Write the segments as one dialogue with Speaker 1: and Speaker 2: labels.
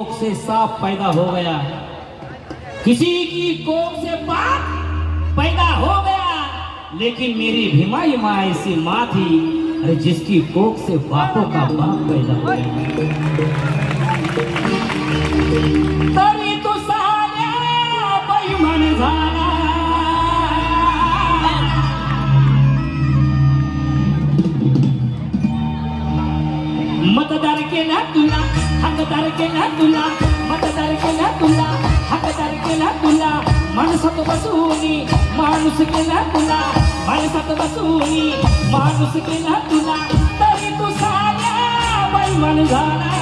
Speaker 1: से सांप पैदा हो गया। किसी की कोख से बाप पैदा हो गया, लेकिन मेरी भीमाई माँ ऐसी माँ थी, अरे जिसकी कोख से बापों का बाप पैदा हो गया। मतदार केला तुला हकदार केला तुला मतदार केला तुला हकदार केला तुला. माणसात बसूनी माणूस केला तुला माणसात बसूनी माणूस केला तुला. तरी तू साऱ्या बैमान झाला.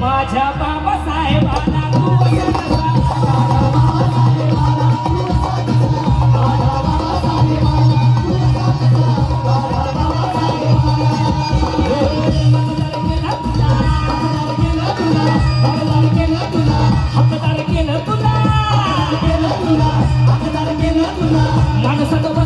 Speaker 1: माझ्या बाबा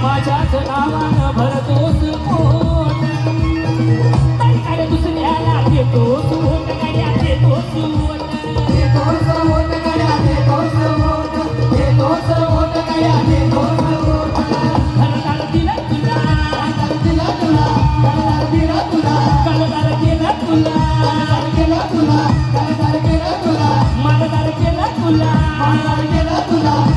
Speaker 1: भीमाच्याच नावानं भरतोस पोट. काय दुसऱ्याला देतोस वोट, गाड्या देतोस वोट. घरदार दिलं तुला, केलं केलं